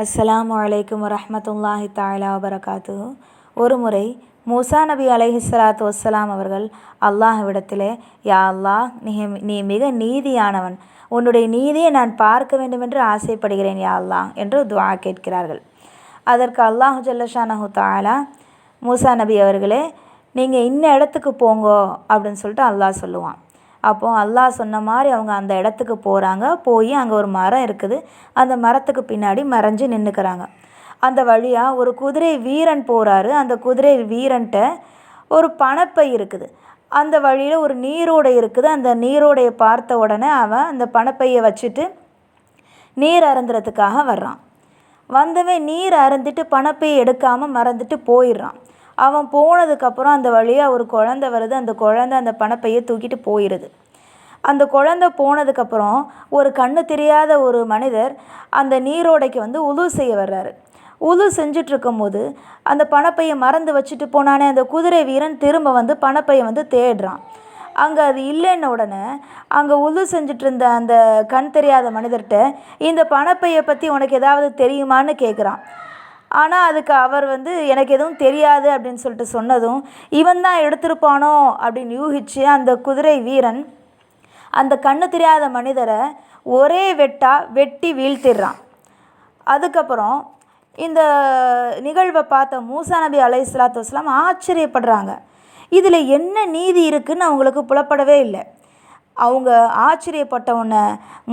அஸ்ஸலாமு அலைக்கும் வரமத்துல்லாஹி தாலா வபரகாத்து ஒரு முறை மூசா நபி அலைஹிஸ்ஸலாத்து வஸ்ஸலாம் அவர்கள் அல்லாஹ்விடத்திலே யா அல்லாஹ் நீ நீ மிக நீதியானவன். உன்னுடைய நீதியை நான் பார்க்க வேண்டுமென்று ஆசைப்படுகிறேன் யா அல்லாஹ் என்று துவா கேட்கிறார்கள். அதற்கு அல்லாஹ் ஜல்லஷானஹு தாலா மூசா நபி அவர்களே நீங்கள் இன்ன இடத்துக்கு போங்கோ அப்படின்னு சொல்லிட்டு அல்லாஹ் சொல்லுவான். அப்போது அல்லாஹ் சொன்ன மாதிரி அவங்க அந்த இடத்துக்கு போகிறாங்க போய் அங்கே ஒரு மரம் இருக்குது. அந்த மரத்துக்கு பின்னாடி மறைஞ்சு நின்றுக்கிறாங்க அந்த வழியாக ஒரு குதிரை வீரன் போகிறாரு அந்த குதிரை வீரன்ட்ட ஒரு பணப்பை இருக்குது. அந்த வழியில் ஒரு நீரோடை இருக்குது. அந்த நீரோடையை பார்த்த உடனே அவன் அந்த பணப்பையை வச்சுட்டு நீர் அருந்துறதுக்காக வர்றான். வந்தவன் நீர் அருந்திட்டு பணப்பையை எடுக்காமல் மறந்துட்டு போயிடுறான். அவன் போனதுக்கப்புறம் அந்த வழியாக ஒரு குழந்த வருது. அந்த குழந்த அந்த பணப்பையை தூக்கிட்டு போயிடுது அந்த குழந்த போனதுக்கப்புறம் ஒரு கண்ணு தெரியாத ஒரு மனிதர் அந்த நீரோடைக்கு வந்து உழு செய்ய வர்றாரு. உழு செஞ்சிட்ருக்கும் போது அந்த பணப்பையை மறந்து வச்சுட்டு போனானே அந்த குதிரை வீரன் திரும்ப வந்து பணப்பையை வந்து தேடுறான். அங்கே அது இல்லைன்ன உடனே அங்கே உழு செஞ்சுட்டு இருந்த அந்த கண் தெரியாத மனிதர்கிட்ட இந்த பணப்பையை பற்றி உனக்கு ஏதாவது தெரியுமான்னு கேட்குறான் ஆனால் அதுக்கு அவர் வந்து எனக்கு எதுவும் தெரியாது அப்படின்னு சொல்லிட்டு சொன்னதும் இவன் தான் எடுத்திருப்பானோ அப்படின்னு யூகிச்சு அந்த குதிரை வீரன் அந்த கண்ணு தெரியாத மனிதரை ஒரே வெட்டாக வெட்டி வீழ்த்திடுறான். அதுக்கப்புறம் இந்த நிகழ்வை பார்த்த மூசா நபி அலை இஸ்லாத்து வஸ்லாம் ஆச்சரியப்படுறாங்க. இதில் என்ன நீதி இருக்குதுன்னு அவங்களுக்கு புலப்படவே இல்லை. அவங்க ஆச்சரியப்பட்ட உடனே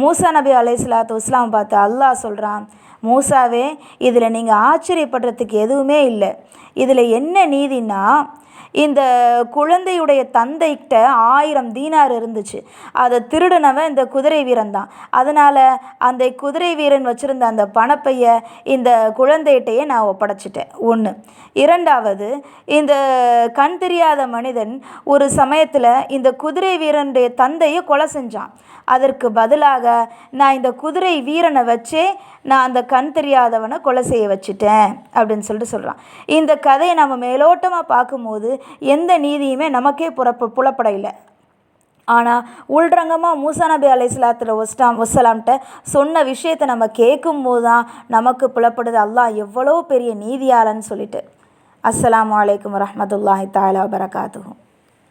மூசா நபி அலை இஸ்லாத்து வஸ்லாம் பார்த்து அல்லாஹ் சொல்கிறான் மூசாவே இதில் நீங்கள் ஆச்சரியப்படுறதுக்கு எதுவுமே இல்லை. இதில் என்ன நீதினா இந்த குழந்தையுடைய தந்தைக்கிட்ட ஆயிரம் தீனார் இருந்துச்சு. அதை திருடினவன் இந்த குதிரை வீரன் தான் அதனால் அந்த குதிரை வீரன் வச்சுருந்த அந்த பணப்பையை இந்த குழந்தைகிட்டையே நான் ஒப்படைச்சிட்டேன். ஒன்று இரண்டாவது இந்த கண் தெரியாத மனிதன் ஒரு சமயத்தில் இந்த குதிரை வீரனுடைய தந்தையை கொலை செஞ்சான். அதற்கு பதிலாக நான் இந்த குதிரை வீரனை வச்சே நான் அந்த கண் தெரியாதவனை கொலை செய்ய வச்சுட்டேன் அப்படின்னு சொல்லிட்டு சொல்கிறான் இந்த கதையை நம்ம மேலோட்டமாக பார்க்கும்போது எந்த நீதியுமே நமக்கே புறப்ப புலப்பட இல்லை ஆனால் உள்ரங்கமாக மூசா நபி அலை இஸ்லாத்தில் ஒஸ்லாம் ஒசலாம்கிட்ட சொன்ன விஷயத்தை நம்ம கேட்கும்போது தான் நமக்கு புலப்படுது அல்லாஹ் எவ்வளோ பெரிய நீதியாளன்னு சொல்லிட்டு. அஸ்லாம் வலைக்கம் வரமத்துல்லாஹி தாலா வரகாத்துகும்